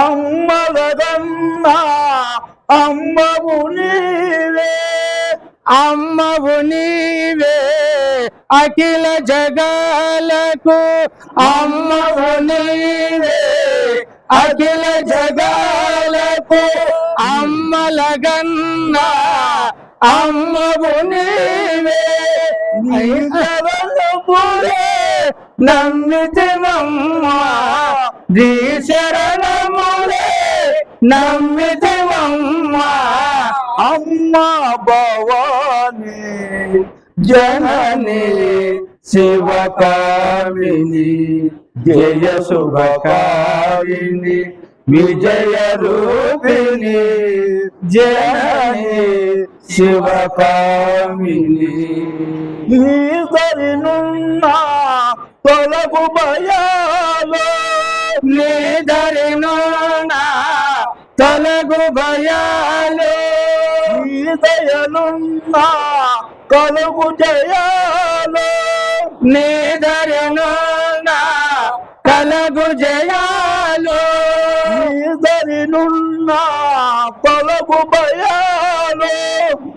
అమ్మలదన్నా అమ్మవు నీవే అమ్మవు నీవే అఖిల జగాలకు అమ్మవు నీవే అఖిల జగాలకు అమ్మలగన్నా అమ్మవు నీవే నీకవలపురే నమ్మితివమ్మ. శ్రీ శరణములే నమ్మితివమ్మ. అమ్మ భవాని జనని శివకామిని జయ శుభకారిణి విజయ రూపిణి జనని శివకామిని. ఈతరినున్న తొలగు భయాలు. నీదరినోన తొలగు భయాలు. ఈదయనున్న కలుగు జయాలు. నీదరినోన కలగు జయాలు. ఈదరినున్న తొలగు భయాలు.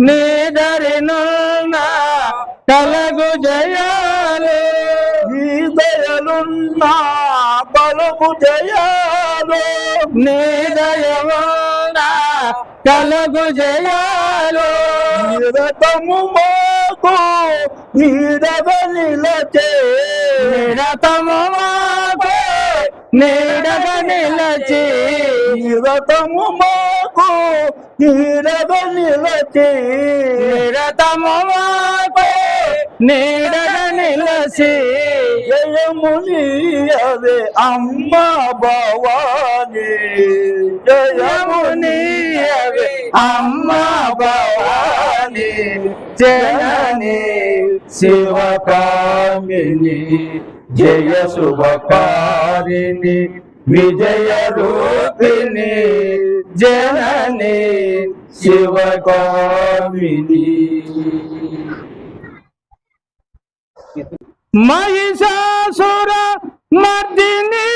నీదరినోన కలగు జయాలు ఈదయలున్న పలుగు జయాలు నీదయమున కలగు జయాలు. నిరతము మాకు నీడగ నిలచే. నిరతము మాకు నీడగ నిలచి. నిరతము మాకు నీడగ నిలచే. నిరతము మాకు నీడగ నిలచి. జయముని అదే అమ్మ భవాని. జయముని యమునీయవే అమ్మ భవాని. జనని శివకామిని జయ శుభకారిణి విజయ రూపిణి. జనని శివకామిని. మహిషాసుర మర్దిని.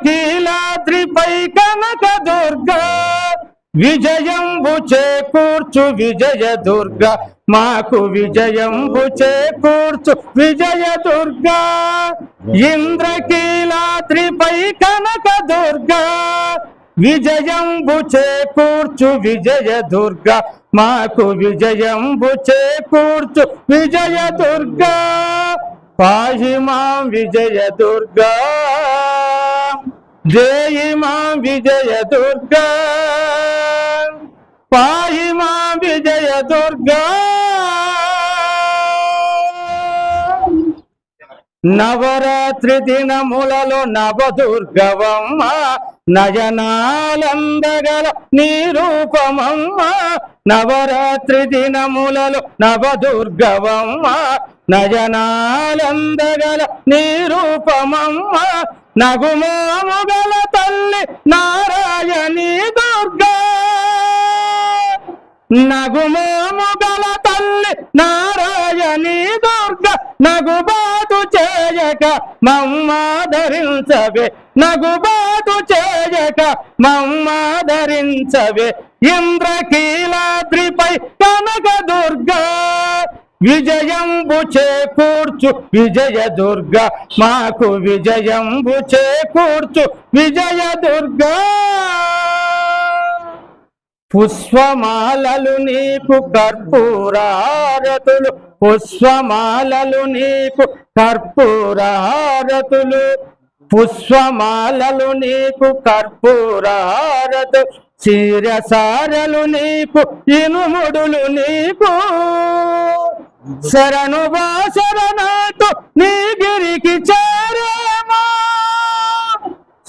ఇంద్రకీలాద్రిపై కనక దుర్గా విజయంబు చేకూర్చు విజయ దుర్గా. మాకు విజయంబు చేకూర్చు. విజయ దుర్గా ఇంద్రకీలాద్రిపై కనక దుర్గా విజయంబు చేకూర్చు. విజయ దుర్గా మాకు విజయంబు చేకూర్చు. విజయ దుర్గా పాహి మాం విజయ దుర్గా జయి మాం విజయ దుర్గా పాహి మాం విజయ దుర్గా. నవరాత్రి దినములలో నవదుర్గవమ్మ నయనాలందగల నీ రూపమమ్మ నవరాత్రి దినములలో నవదుర్గవమ్మ నయనాలందగల నీ రూపమమ్మ నగుమోముగల తల్లి నారాయణి దుర్గా. నగుమోముగల తల్లి నారాయణి దుర్గా. నగుబాటు చేయక మమ్మాదరించవే. నగుబాటు చేయక మమ్మాదరించవే. ఇంద్రకీలాద్రిపై కనక దుర్గా విజయంబు చేకూర్చు విజయ దుర్గ. మాకు విజయంబు చేకూర్చు విజయ దుర్గ. పుష్పమాలలు నీకు కర్పూరారతులు పుష్పమాలలు నీకు కర్పూరారతులు. పుష్పమాలలు నీకు కర్పూరారతు చీరసారలు నీకు ఇనుముడులు నీకు. శరణు శరణాతో నీ గిరికి చేరేమా.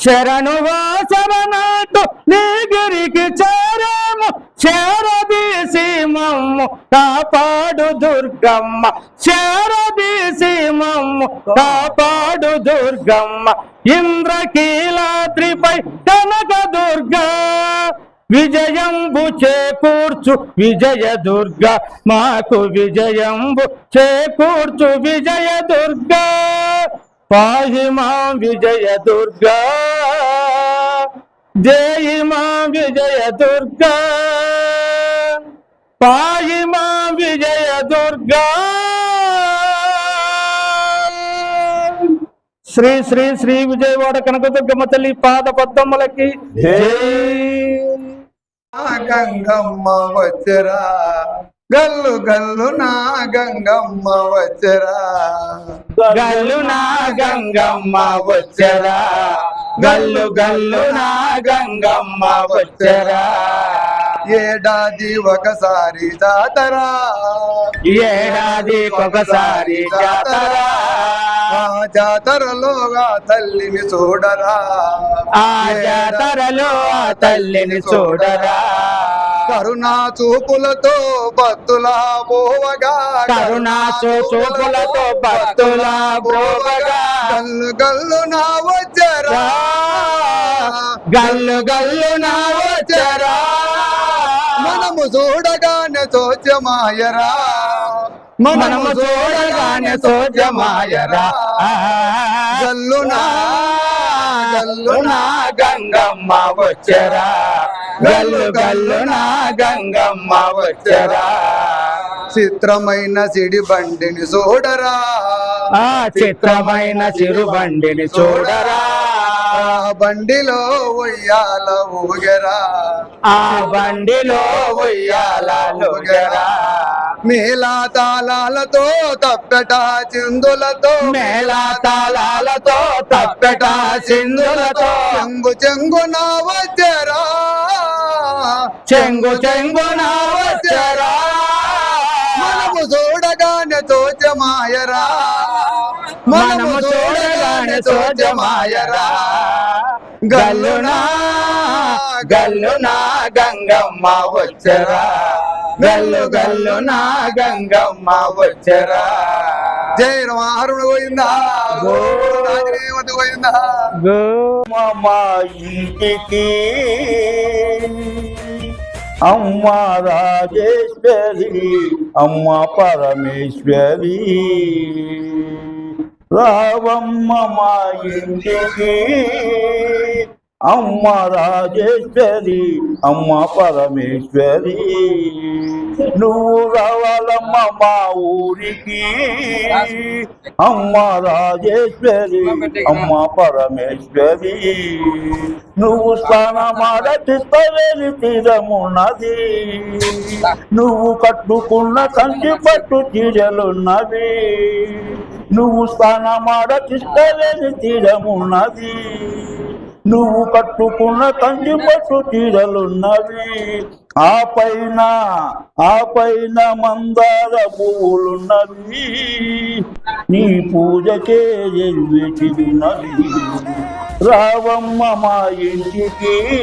శరణు శరణాతో నీ గిరికి చేరే చేరదీసి మమ్ము కాపాడు దుర్గమ్మ. చేరదీసి మమ్ము కాపాడు దుర్గమ్మ. ఇంద్రకీలాద్రిపై కనక దుర్గా విజయంబు చేకూర్చు విజయ దుర్గ. మాకు విజయంబు చేకూర్చు విజయ దుర్గ. పాహి మా విజయ దుర్గా. జయి మా విజయ దుర్గా. పాహి మా విజయ దుర్గ. శ్రీ శ్రీ శ్రీ విజయవాడ కనకదుర్గమ్మ తల్లి పాద పద్దమ్మలకి గంగమ్మ వచ్చరా. గల్లు గల్లు నా గంగమ్మ వచ్చరా. గల్లు నా గంగమ్మ వచ్చరా. గల్లు గల్లు నా గంగమ్మ వచ్చరా. ఏడాది ఒకసారి జాతరా. ఏడాది ఒకసారి జాతర. ఆ జాతరలోగా తల్లిని చూడరా. ఆ జాతరలో ఆ తల్లిని చూడరా. కరుణా చూపులతో భక్తుల పోవగా కరుణా చూపులతో భక్తుల బ్రోవగా గల్లు గల్లు నా వచ్చరా. గల్లు గల్లు నా వచ్చరా. మనము చూడగానే సోచమాయరా మనము చూడగానే సోజమాయరా గల్లునా గల్లు నా గంగమ్మ వచ్చరా. గల్లు గల్లు నా గంగమ్మ వచ్చరా. చిత్రమైన సిడి బండిని చూడరా. ఆ చిత్రమైన చిరుబండిని చూడరా. ఆ బండిలో ఉయ్యాల ఊగరా. ఆ బండిలో ఉయ్యాలలుగరా మేళా తాళాలతో తప్పెట చిందులతో. మేళా తాళాలతో తప్పెట సింధులతో చెంగు చెంగున వచ్చరా. చెంగు చెంగున వచ్చరా. మనము చూడగానే తోచమాయరా. మనము చూడగానే సోజమాయరా గల్లునా గల్లునా గంగమ్మ వచ్చరా. గల్లు గల్లునా గంగమ్మ వచ్చరా. జై రమారుడు పోయిందా గో. రాజరేవతి పోయిందా మా ఇంటికి అమ్మ రాజేశ్వరి అమ్మ పరమేశ్వరి. రావమ్మ మా ఇంటికి. అమ్మ రాజేశ్వరి అమ్మ పరమేశ్వరి. నువ్వు రావాలమ్మ మా ఊరికి. అమ్మ రాజేశ్వరి అమ్మ పరమేశ్వరి. నువ్వు స్నానమాడతిస్తవేలి తీరమున్నది నువ్వు కట్టుకున్న కంచి పట్టు చీరలున్నవి నువ్వు స్నానమాడతిస్తవేలి తీరమున్నది నువ్వు కట్టుకున్న కంచి పట్టు చీరలున్నవి. ఆ పైన ఆ పైన మందార పువ్వులున్నవి. నీ పూజ చేసినవి రావమ్మ మా ఇంటికి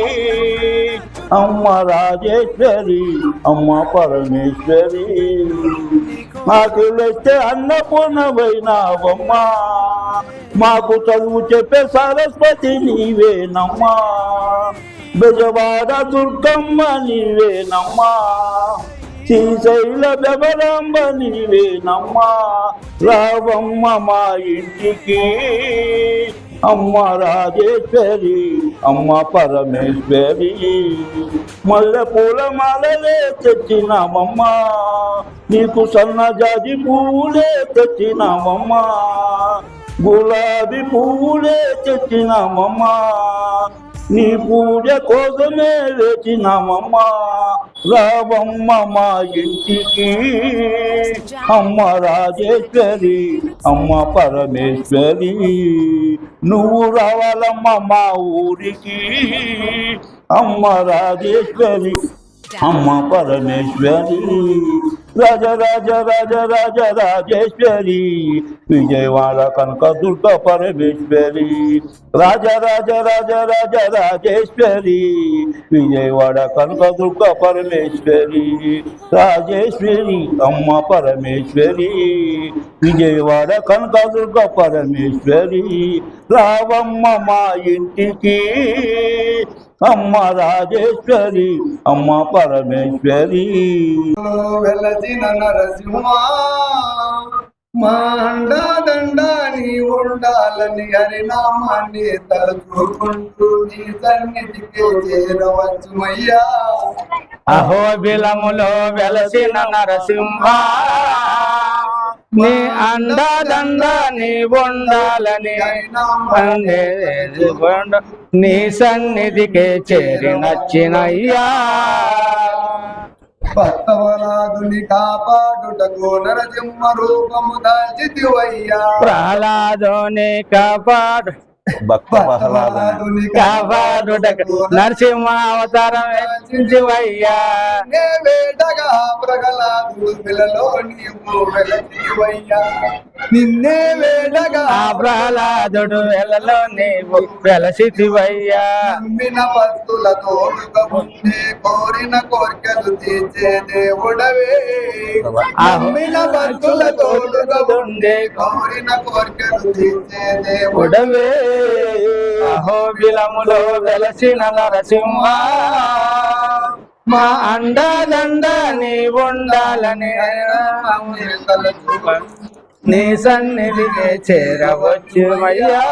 అమ్మ రాజేశ్వరి అమ్మ పరమేశ్వరి. మాకు లేస్తే అన్నపూర్ణమైనావమ్మ మాకు చదువు చెప్పే సరస్వతి నీవేనమ్మా. బెజవాడ దుర్గమ్మ నీవేనమ్మా. శ్రీశైల బెబరాంబ నీవేనమ్మా. రావమ్మ మా ఇంటికి. అమ్మ రాజేశ్వరి అమ్మ పరమేశ్వరి. మల్లె పూల మాలలే తెచ్చినామమ్మా. నీకు సన్నజాజి పూలే తెచ్చినామమ్మా. గులాబీ పువ్వులే తెచ్చినామమ్మా. నీ పూజ కోసమే వేచినామమ్మా రావమ్మ మా ఇంటికి. అమ్మ రాజేశ్వరి అమ్మ పరమేశ్వరి. నువ్వు రావాలమ్మ మా ఊరికి. అమ్మ రాజేశ్వరి అమ్మ పరమేశ్వరి. రాజ రాజ రాజ రాజ రాజేశ్వరి విజయవాడ కనక దుర్గ పరమేశ్వరి. రాజ రాజ రాజ రాజ రాజేశ్వరి విజయవాడ కనక దుర్గ పరమేశ్వరి. రాజేశ్వరి అమ్మ పరమేశ్వరి విజయవాడ కనక దుర్గ పరమేశ్వరి. రావమ్మ మా ఇంటికి. అమ్మ రాజేశ్వరి అమ్మ పరమేశ్వరి. వెలసిన నరసింహ మాండ దండాని ఉండాలని హరినామాన్ని తలుచుకుంటూ నీ సన్నిధికి చేరవచ్చుమయ్యా. అహోబిలములో వెలసిన నరసింహ నీ అండదండ నీ ఉండాలని నీ సన్నిధికి చేరి నచ్చినయ్యా. భక్తవరాదుని కాపాడుటకు నరసింహ రూపము దాల్చితివయ్యా. ప్రహ్లాదోని కాపాడు. భక్త నరసింహ అవతారం ఎత్తించివయ్యా. నే వేటగా ప్రగలాదు పిల్లలో నీవు వెలచివయ్యా నిన్నే వేటగా ఆ ప్రహ్లాదుడు వెలలో నీవు వెలసితివయ్యా. నమ్మిన భక్తుల తోడుగా ఉండే కోరిన కోరికలు తీర్చే దేవుడవే. నమ్మిన భక్తుల తోడుగా ఉండే కోరిన కోరికలు తీర్చే దేవుడు ఉడవే. అహోబిలములో వెలసిన నరసింహ మా అండదండ నీ ఉండాలని. నీ సన్నిధికి చేరవచ్చుమయ్యా.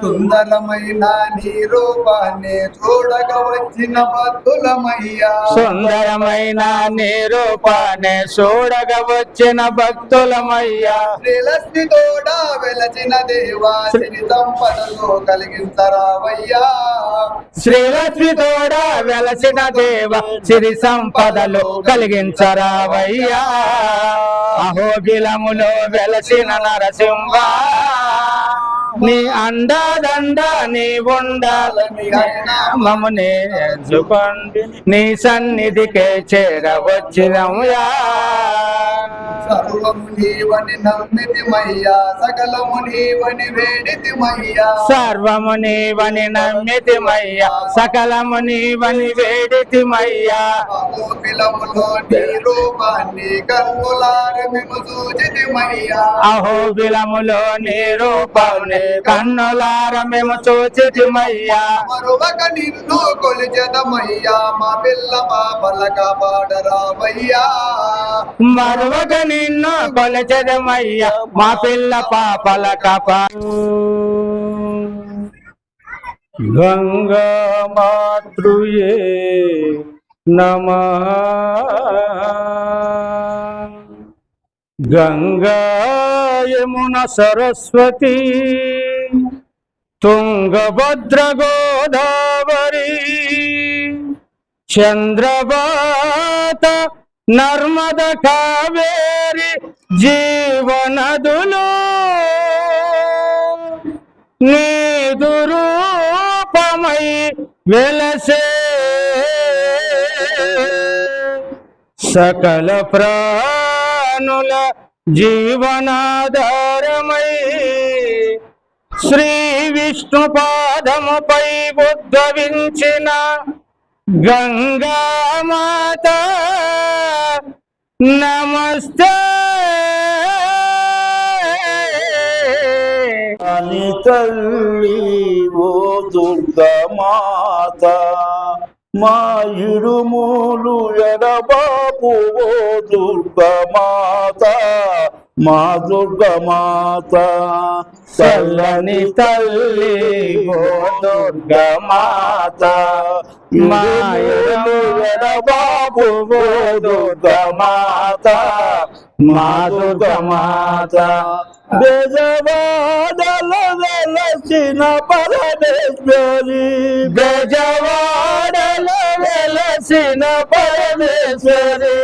సుందరమైన నీ రూపాన్ని చూడగా వచ్చిన భక్తులమయ్యా. సుందరమైన నీ రూపాన్ని చూడగా వచ్చిన భక్తులమయ్యా. శ్రీలక్ష్మి తోడా వెలచిన దేవా శ్రీ సంపదలో కలిగించరావయ్యా. శ్రీలక్ష్మి తోడ వెలసిన దేవ సిరి సంపదలు కలిగించరావయ్యా. అహోబిలములో వెలసిన నరసింహ. నీ అండదండ నీ ఉండాలని మమ్మల్ని ఎంచుకోండి నీ సన్నిధికే చేరవచ్చినముయా. సర్వము నీవని నమ్మితిమయ్యా సకలము నీవని వేడితిమయ్యా. సర్వము నీవని నమ్మితిమయ్యా సకలము నీవని వేడితిమయ్యా. అహోబిలములో నీ రూపాన్ని కన్నులారి మేము చూచితిమయ్యా. అహోబిలములో నీ రూపాన్ని కన్నులార మేము చూచితిమయ్యా. మరొక నిన్ను కొలిచెదమయ్యా మా పిల్ల పాపల కాపాడరావయ్యా మరొక నిన్ను కొలచదమయ్యా మా పిల్ల పాపల కప గంగా మాతృయే నమ. గంగా యమున సరస్వతి తుంగభద్ర గోదావరి చంద్రబాత నర్మద కావేరి జీవనదులు. నీదు రూపమై వెలసే సకల ప్రా ప్రాణుల జీవనాధారమై శ్రీ విష్ణు పాదముపై ఉద్భవించిన గంగామాత. నమస్తే. అని తల్లి ఓ దుర్గమాత. మా ఇరుములు ఎడబాపు ఓ దుర్గా మాత మా దుర్గా మాత చల్లని తల్లి ఓ దుర్గా మాత మా ఇరుములు ఎడబాపు ఓ దుర్గా మాత మా దుర్గా మాత బెజవాడల వెలసిన పరమేశ్వరి. బెజవాడల వెలసిన పరమేశ్వరి.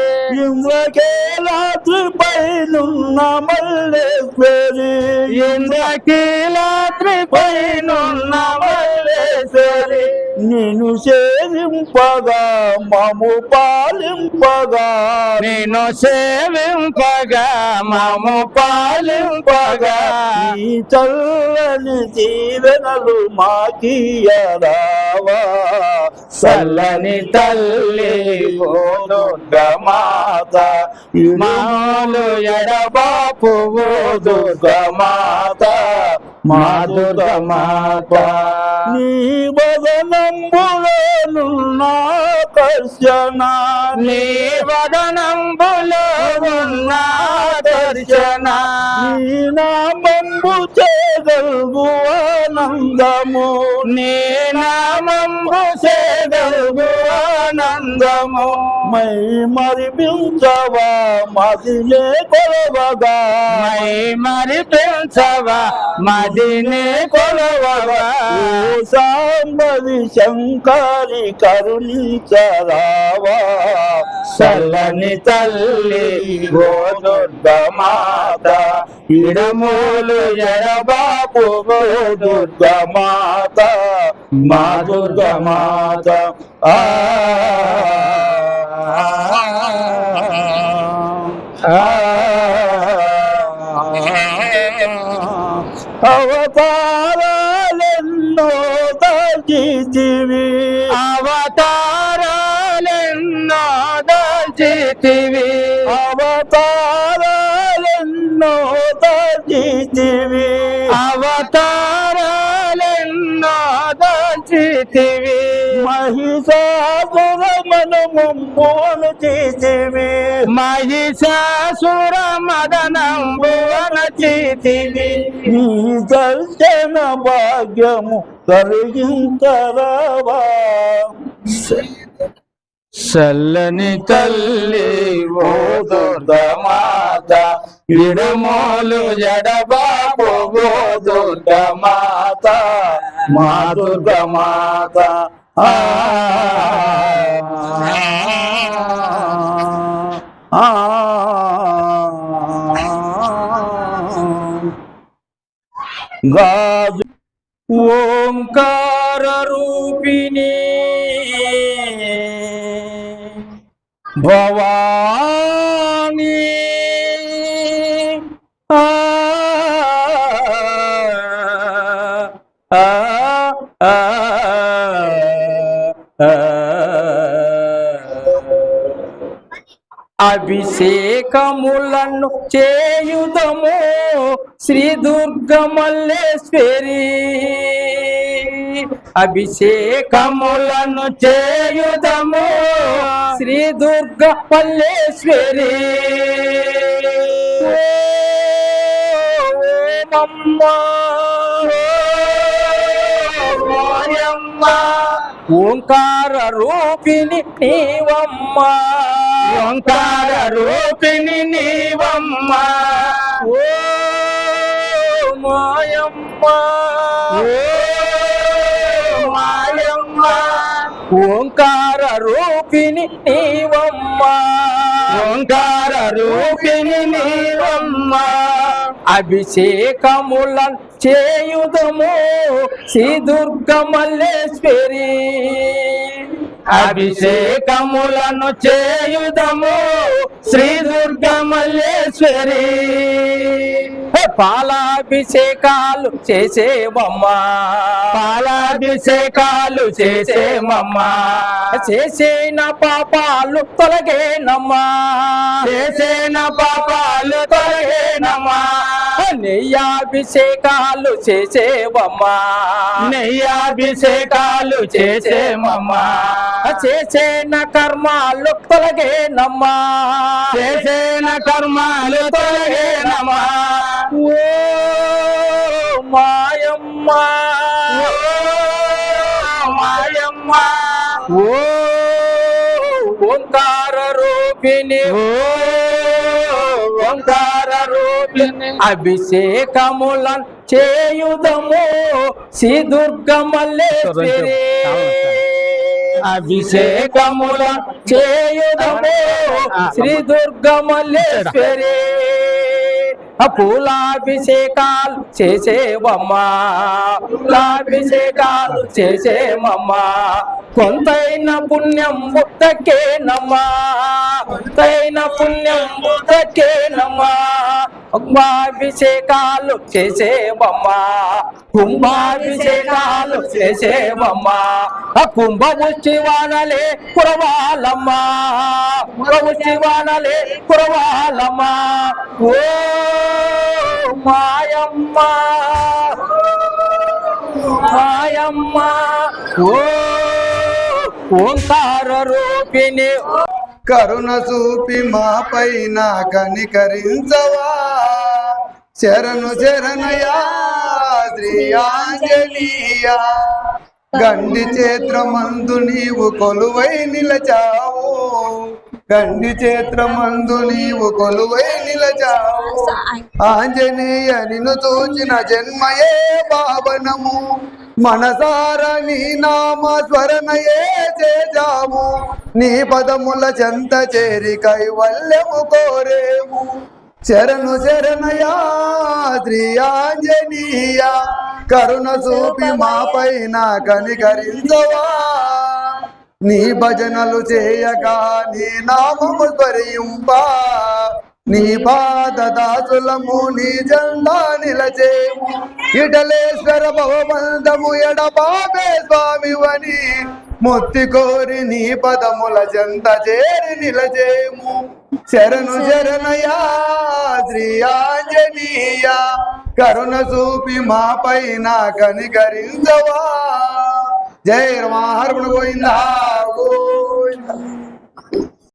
ఇంద్రకేలాద్రి పైనున్న మల్లేశ్వరి. ఇంద్రకీలాద్రి పైనున్న మల్లేశ్వరి. నిన్ను సేవింపగా మము పాలింపగా. నేను సేవింపగా మము పాలింపగా. నీ చల్లని దీవెనలు మాకీయరావా చల్లని తల్లి దుర్గమాత మాలు ఎడబాపు దుర్గమాత. మా దుర్గమాత నీ వదనంబులోనున్న కర్షణ నీ వదనంబులో ఉన్న దర్శన. నీ నామంబు చేయగలుగు ఆనందము. నీ నామంబు సేదగు ఆనందము. మై మరిపించవా మదిలే కొలవగా. మై మరి పెంచవా మదినే కొలవగా. ఓ సాంబవి శంకరి కరుణించరావా. చల్లని తల్లి ఓ దుర్గమాత ఇడమూలు ఎడబాపు ఓ దుర్గమాత మా దుర్గమాత ఆ అవతారాలెన్నో దాచితివి అవతారాలెన్నో దాచితివి అవతారాలెన్నో దాచితివి ముమ్మోను చేతివి మహిషాసుర మదనంబువన చేతివి. నీ దర్శన భాగ్యము కలిగించరావా చల్లని తల్లి ఓ దుర్గమాత ఇడమోలు జడబాపు ఓ దుర్గమాత మా దుర్గమాత ఆ ఆ గాజు అభిషేకములను చేయుదము శ్రీ దుర్గమల్లేశ్వరి. అభిషేకములను చేయుదము శ్రీ దుర్గ మల్లేశ్వరి ఓంకార రూపిణి నీవమ్మ. ఓంకార రూపిణి నీవమ్మ. ఓ మాయమ్మ. ఓ మాయమ్మ. ఓంకార రూపిణి నీవమ్మ. ఓంకార రూపిణి నీవమ్మ. అభిషేకములను చేయుదము. శ్రీ దుర్గమల్లేశ్వరి. అభిషేకములను చేయుదము శ్రీ దుర్గ మల్లేశ్వరి పాలాభిషేకాలు చేసేవమ్మా. పాలాభిషేకాలు చేసేమమ్మా చేసేన పాపాలు తొలగేనమ్మా. చేసేన పాపాలు తొలగేనమ్మా. నెయ్యాభిషేకాలు చేసేవమ్మా. నెయ్యాభిషేకాలు చేసేమమ్మా. చేసేన కర్మాలు తొలగేనమ్మా. చేసేన కర్మాలు తొలగేనమ్మా. ఓ మాయమ్మ. మాయమ్మ. ఓ ఓంకార రూపిణి. ఓ అభిషేకములను చేయుదము. శ్రీ దుర్గ మల్లేశ్వరి అభిషేకముల చేయుదము. శ్రీ దుర్గ మల్లేశ్వరి ఆ పూలాభిషేకాలు చేసేవమ్మా. పూలాభిషేకాలు చేసేమమ్మా కొంతైన పుణ్యం బుట్టకేనమ్మా కొంతైన పుణ్యం బుద్ధకే బుట్టకేనమ్మా కుంభాభిషేకాలు చేసేవమ్మా. కుంభాభిషేకాలు చేసేవమ్మా. ఆ కుంభము శివానలే కురవాలమ్మా. కుంభము శివానలే కురవాలమ్మా. ఓ మాయమ్మ. మాయమ్మ. ఓ ఓంకార రూపిణి. కరుణ చూపి మా పైన కనికరించవా. శరణు శరణయా శ్రీ ఆంజనేయ. గండి చేత్రమందు నీవు కొలువై నిలచావు. గండి చేత్రమందు నీవు కొలువై నిలచావు. ఆంజనేయ నిన్ను చూచిన జన్మయే పావనము మనసార నీ నామ స్మరణయే చేజాము నీ పదముల చెంత చేరి కైవల్యము కోరేము. శరణు శరణయా శ్రీ కరుణ చూపి మా పైన కనికరించవా. నీ భజనలు చేయగా నీ నామము స్మరింపా. నీ పాద దాసులము నీ జెండా నిలచే ఇటలేశ్వర భవబంధము ఎడబాబే స్వామివని. మొత్తి కోరి నీ పదముల జంత చేరి నిలచేము. శరణు శరణయా శ్రీ ఆంజనేయ కరుణ చూపి మా పైన కనికరించవా. జయ రమాహర్మణ గోవిందా గోవిందా.